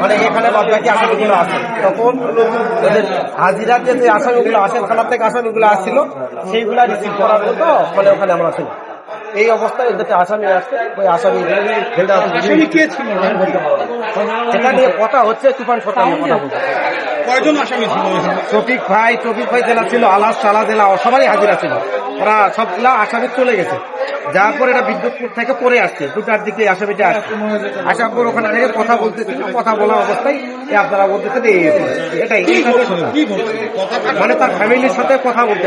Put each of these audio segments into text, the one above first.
মানে এখানে বাদ আসামিগুলো আছে তখন ওদের হাজিরার যে আসামিগুলো আসে থানার থেকে আসামিগুলো আসছিল সেইগুলা রিসিভ করার মতো মানে ওখানে আমরা এই অবস্থায় আসামি আসছে ওই আসামি এটা নিয়ে কথা হচ্ছে তুফান সরকার নিয়ে কথা বলছে। কয়জন আসামি ছিল? শফিক ভাই শফিক ভাই জেলা ছিল আলাস সালা জেলা সবারই হাজিরা ছিল। ওরা সবগুলা আসামি চলে গেছে। যার পর এটা বিদ্যুৎপুর থেকে পরে আসছে দুটার দিকে আসামিটা আসছে আসার পর ওখানে থেকে কথা বলতেছিল কথা বলা অবস্থায় আপনারা বলতেছেন এই এটাই। মানে তার ফ্যামিলির সাথে কথা বলতে?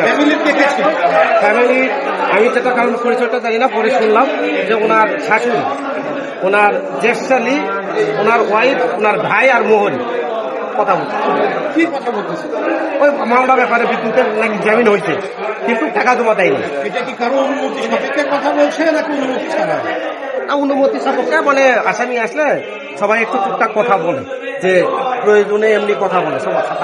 ফ্যামিলি আমি যেটা কারণ পরিচয়টা জানি না পরে শুনলাম যে ওনার শাশুড়ি ওনার জ্যেষ্ঠালী ওনার ওয়াইফ ওনার ভাই আর মোহন কথা বলছে। কি কথা বলতেছে? ওই মামলা ব্যাপারে বিদ্যুতের নাকি জামিন হয়েছে। কিন্তু টাকা জমা দেয়নি এটা কি কারও অনুমতি সাপেক্ষে কথা বলছে নাকি অনুমতি ছাড়া? না, অনুমতি সাপেক্ষে মানে আসামি আসলে সবাই একটু টুকটাক কথা বলে যে প্রয়োজনে এমনি কথা বলে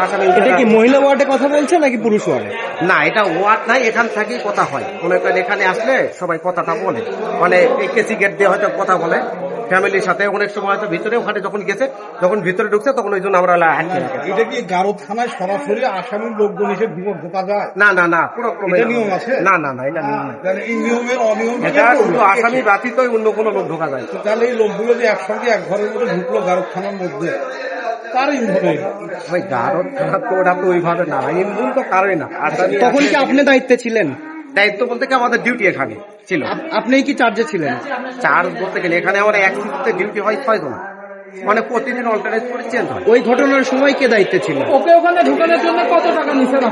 আসামি এটা কি মহিলা ওয়ার্ডে কথা বলছে নাকি পুরুষ ওয়ার্ডে? না এটা ওয়ার্ড নাই এখান থেকেই কথা হয়। মনে করেন এখানে আসলে সবাই কথাটা বলে। মানে কেসি গেট দিয়ে হয়তো কথা বলে। ফ্যামিলির সাথে অনেক সময় হয়তো ভিতরে ওখানে যখন গেছে যখন ভিতরে ঢুকছে তখন ওই জন্য আমরা এটা কি গারো থানায় সরাসরি আসামির লোকজন এসে বিপদ ঢোকা যায় না না না পুরো। নিয়ম আছে? না না না এটা নিয়ম তাহলে এই নিয়মের অনিয়ম এটা শুধু আসামি ব্যতীতই অন্য কোনো লোক ঢোকা যায় তাহলে এই লোকগুলো যে একসঙ্গে এক ঘরের মধ্যে ঢুকলো গারো থানার মধ্যে তার ইনভলভ ওই গারদ থানা তো ওটা তো ওইভাবে না ইন্দুন তো কারোই না। তখন কি আপনি দায়িত্বে ছিলেন? দায়িত্ব বলতে কি আমাদের ডিউটি এখানে ছিল। আপনি কি চার্জে ছিলেন? চার্জ বলতে গেলে এখানে আমার এক শিফটে ডিউটি হয় ছয় জন। মানে প্রতিদিন অল্টারনেট করে চেঞ্জ হয়। ওই ঘটনার সময় কে দায়িত্বে ছিল? ওকে ওখানে ঢুকানোর জন্য কত টাকা নিছেন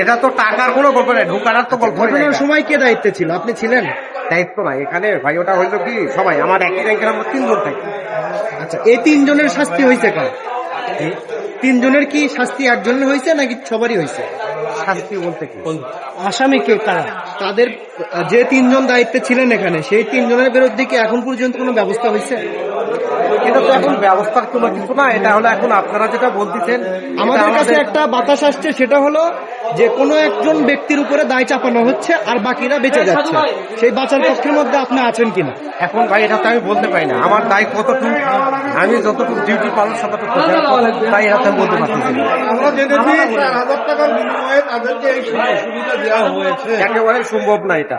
এটা তো টাকার কোনো গল্প নেই ঢোকার তো গল্প ঘটনার সময় কে দায়িত্বে ছিল? আপনি ছিলেন? দায়িত্ব না এখানে ভাই ওটা হইল কি সবাই আমার একই র্যাঙ্কের আমরা তিনজন থাকি। আচ্ছা এই তিনজনের শাস্তি হয়েছে কার? তিনজনের কি শাস্তি একজনের হয়েছে নাকি সবারই হয়েছে শাস্তি বলতে কি? আসামি কে? কারা তাদের যে তিনজন দায়িত্বে ছিলেন এখানে সেই তিনজনের বিরুদ্ধে কি এখন পর্যন্ত কোনো ব্যবস্থা হয়েছে? এটা তো এখন ব্যবস্থার কোনো কিছু না এটা হলো এখন আপনারা যেটা বলতেছেন আমাদের কাছে একটা বাতাস আসছে সেটা হলো যে কোনো একজন ব্যক্তির উপরে দায় চাপানো হচ্ছে আর বাকিরা বেঁচে যাচ্ছে। সেই বাঁচার পক্ষের মধ্যে আপনি আছেন কিনা? এখন ভাই এটা তো আমি বলতে পারি না। আমার দায় কতটুকু? আমি যতটুকু ডিউটি পালন ততটুকু তাই এটা বলতে পারতেছি আমরা জেনেছি চার হাজার টাকার বিনিময়ে তাদেরকে এই সুযোগ সুবিধা দেওয়া হয়েছে। একেবারে সম্ভব না এটা।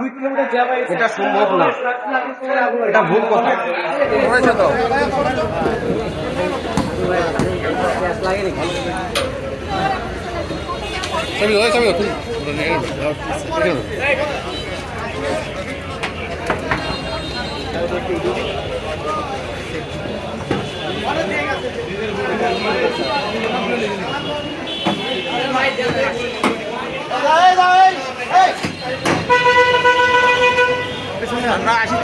এটা সম্ভব না। এটা ভুল কথা। হয়েছে তো? আমরা আসি।